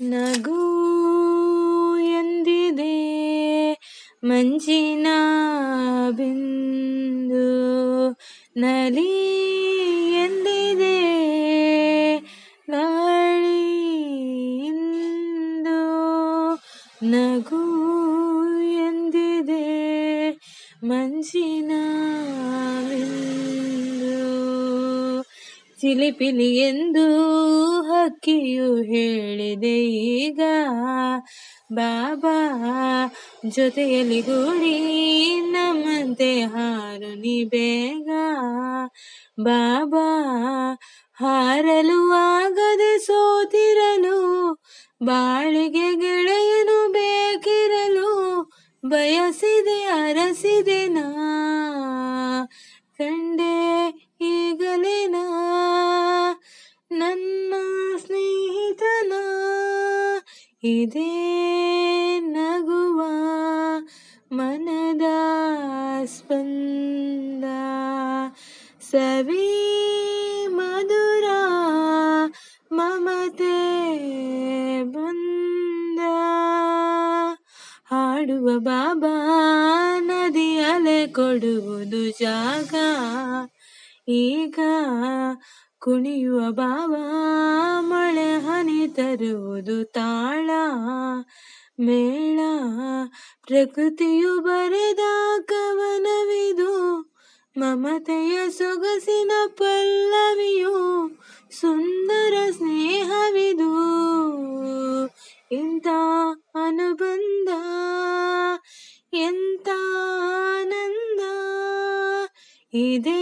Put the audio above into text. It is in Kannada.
ನಗು ಎಂದಿದೆ ಮಂಜಿನ ಬಿಂದು ನಲಿ ಎಂದಿದೆ ಗಾಳಿ ಇಂದು ನಗು ಎಂದಿದೆ ಮಂಜಿನ ಬಿಂದು ಚಿಲಿಪಿಲಿ ಎಂದು ಹಕ್ಕಿಯು ಹೇಳಿದೆ ಈಗ. ಬಾಬಾ ಜೊತೆಯಲ್ಲಿ ಗೂಡಿ ನಮ್ಮಂತೆ ಹಾರು ನೀ ಬೇಗ ಬಾಬಾ ಹಾರಲು ಆಗದೆ ಸೋತಿರಲು, ಬಾಳಿಗೆ ಗೆಳೆಯನು ಬೇಕಿರಲು, ಬಯಸಿದೆ ಅರಸಿದೆ ನಾ. ಕಂಡೆ ನನ್ನ ಸ್ನೇಹಿತನ ಇದೇ ನಗುವ ಮನದ ಸ್ಪಂದ. ಸವಿ ಮಧುರ ಮಮತೆ ಬಂದ. ಹಾಡುವ ಬಾಬಾ ನದಿ ಅಲೆ ಕೊಡುವುದು ಜಾಗ. ಈಗ ಕುಣಿಯುವ ಬಾವ ಮಳೆ ಹನಿ ತರುವುದು ತಾಳ. ಮೇಳ ಪ್ರಕೃತಿಯು ಬರೆದ ಕವನವಿದು. ಮಮತೆಯ ಸೊಗಸಿನ ಪಲ್ಲವಿಯು ಸುಂದರ ಸ್ನೇಹವಿದು. ಇಂಥ ಅನುಬಂಧ, ಎಂಥ ಆನಂದ ಇದೇ